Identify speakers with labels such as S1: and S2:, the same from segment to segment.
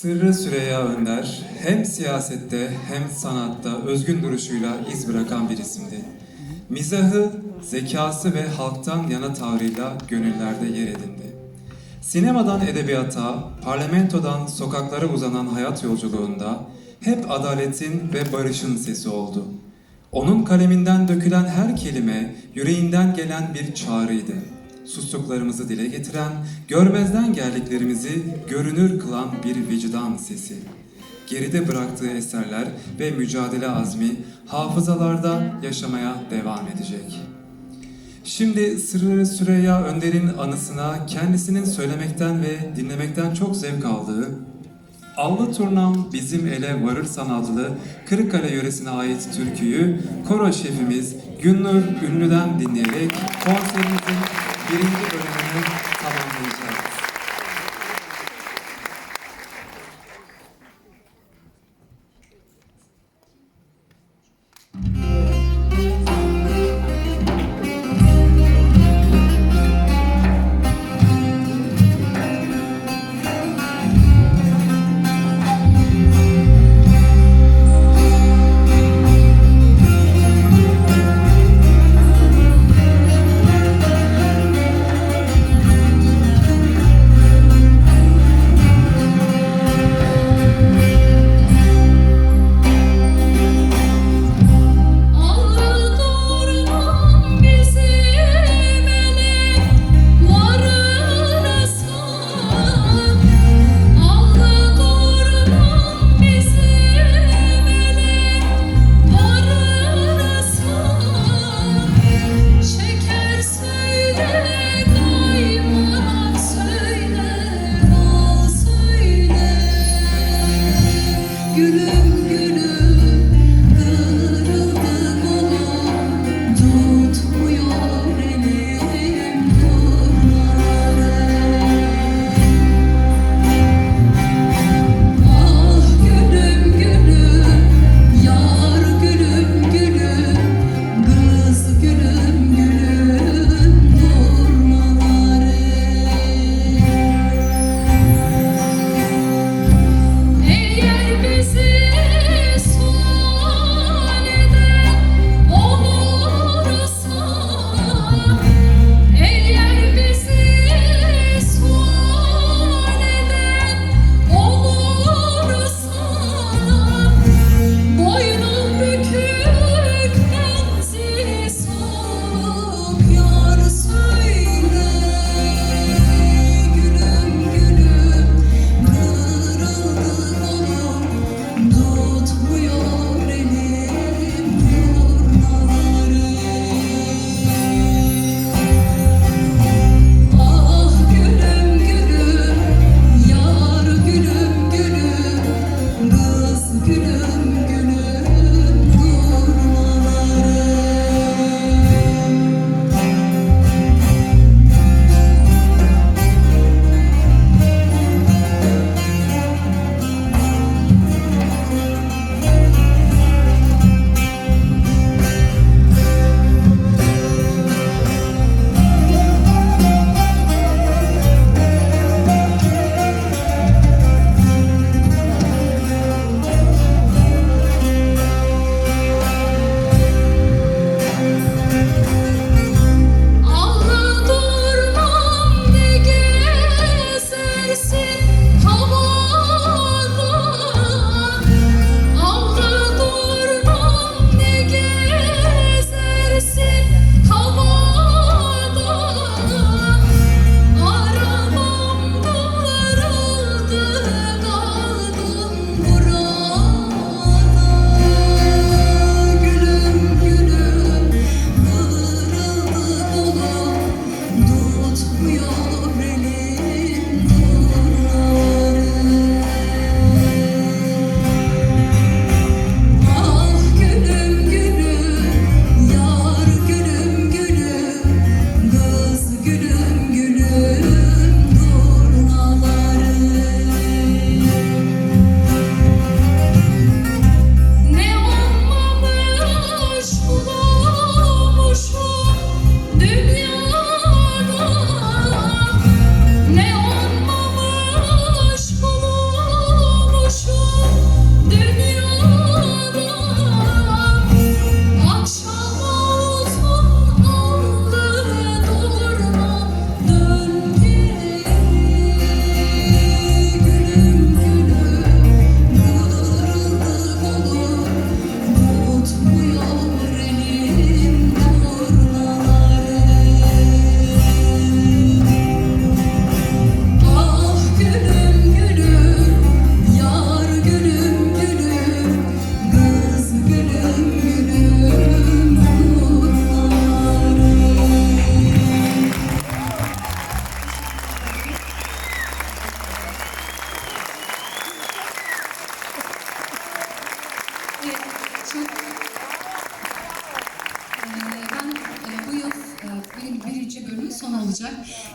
S1: Sırrı Süreyya Önder hem siyasette hem sanatta özgün duruşuyla iz bırakan bir isimdi. Mizahı, zekası ve halktan yana tavrıyla gönüllerde yer edindi. Sinemadan edebiyata, parlamentodan sokaklara uzanan hayat yolculuğunda hep adaletin ve barışın sesi oldu. Onun kaleminden dökülen her kelime yüreğinden gelen bir çağrıydı. Sustuklarımızı dile getiren, görmezden geldiklerimizi görünür kılan bir vicdan sesi. Geride bıraktığı eserler ve mücadele azmi hafızalarda yaşamaya devam edecek. Şimdi Sırrı Süreyya Önder'in anısına kendisinin söylemekten ve dinlemekten çok zevk aldığı Allı Turnam Bizim Ele Varırsan adlı Kırıkkale yöresine ait türküyü koro şefimiz Günnur Ünlü'den dinleyerek konserimizin birinci bölümünü tamamlayacağız.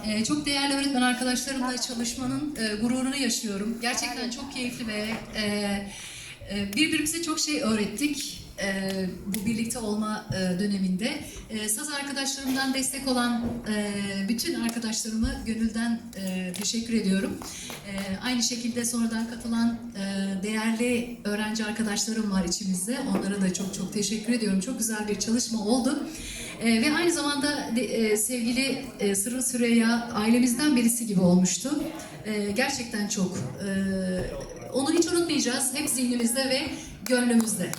S2: E, Çok değerli öğretmen arkadaşlarımla çalışmanın e, gururunu yaşıyorum. Gerçekten çok keyifli ve e, e, birbirimize çok şey öğrettik. e, bu birlikte olma e, döneminde. E, Saz arkadaşlarımdan destek olan e, bütün arkadaşlarımı gönülden e, teşekkür ediyorum. E, Aynı şekilde sonradan katılan e, değerli öğrenci arkadaşlarım var içimizde. Onlara da çok çok teşekkür ediyorum. Çok güzel bir çalışma oldu. E, ve aynı zamanda e, sevgili e, Sırrı Süreyya ailemizden birisi gibi olmuştu. E, gerçekten çok. E, onu hiç unutmayacağız. Hep zihnimizde ve gönlümüzde.